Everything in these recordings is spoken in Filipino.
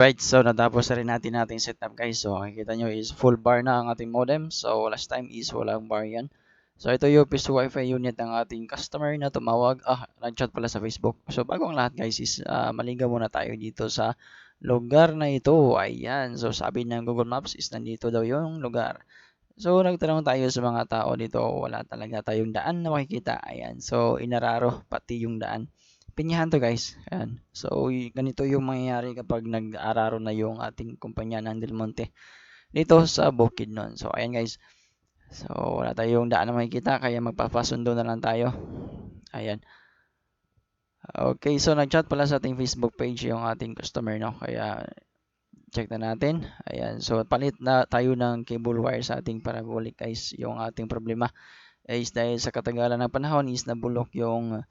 Right, so natapos na rin natin nating setup guys. So makikita nyo is full bar na ang ating modem. So last time is walang bar yan. So ito yung piso wifi unit ng ating customer na tumawag. Ah, nag-chat pala sa Facebook. So bago ang lahat guys is uh, maligaw muna tayo dito sa lugar na ito. Ayan, so sabi ng Google Maps is nandito daw yung lugar. So nagtanong tayo sa mga tao dito. Wala talaga tayong daan na makikita. Ayan, so inararo pati yung daan pinyahan to guys. Ayan. So, ganito yung mangyayari kapag nag-araro na yung ating kumpanya ng Del Monte dito sa Bukidnon. So, ayan guys. So, wala tayong daan na makikita kaya magpapasundo na lang tayo. Ayan. Okay, so nag-chat pala sa ating Facebook page yung ating customer, no? Kaya, check na natin. Ayan, so palit na tayo ng cable wire sa ating parabolic guys. Yung ating problema is dahil sa katagalan ng panahon is nabulok yung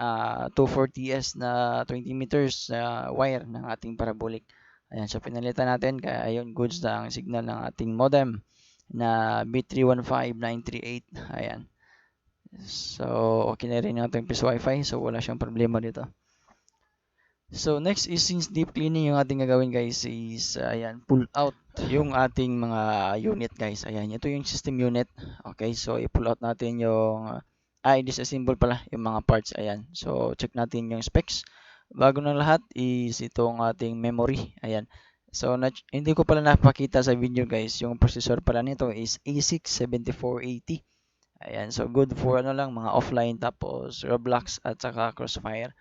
uh, 240S na 20 meters uh, wire ng ating parabolic. Ayan, so pinalitan natin kaya ayun goods na ang signal ng ating modem na B315938. Ayan. So, okay na rin yung ating piece wifi so wala siyang problema dito. So, next is since deep cleaning yung ating gagawin guys is uh, ayan, pull out yung ating mga unit guys. Ayan, ito yung system unit. Okay, so i-pull out natin yung ay disassemble pala yung mga parts ayan. So check natin yung specs. Bago ng lahat is itong ating memory ayan. So hindi ko pala napakita sa video guys. Yung processor pala nito is A6 7480 ayan so good for ano lang mga offline tapos Roblox at saka Crossfire.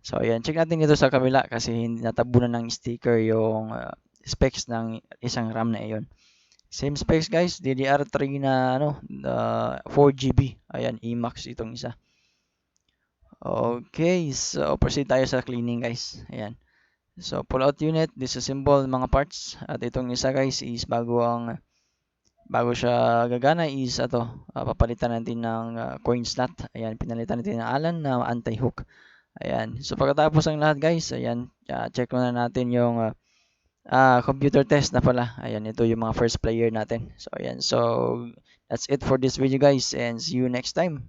So ayan check natin dito sa kabila kasi natabunan ng sticker yung uh, specs ng isang RAM na iyon Same specs guys, DDR3 na ano, uh, 4GB. Ayan, Emax itong isa. Okay, so proceed tayo sa cleaning guys. Ayan. So pull out unit, disassemble mga parts. At itong isa guys is bago ang bago siya gagana is ato, uh, papalitan natin ng uh, coin slot. Ayan, pinalitan natin ng Allen na anti-hook. Ayan. So pagkatapos ng lahat guys, ayan, uh, check muna natin yung uh, ah, computer test na pala. Ayan, ito yung mga first player natin. So, ayan. So, that's it for this video guys and see you next time.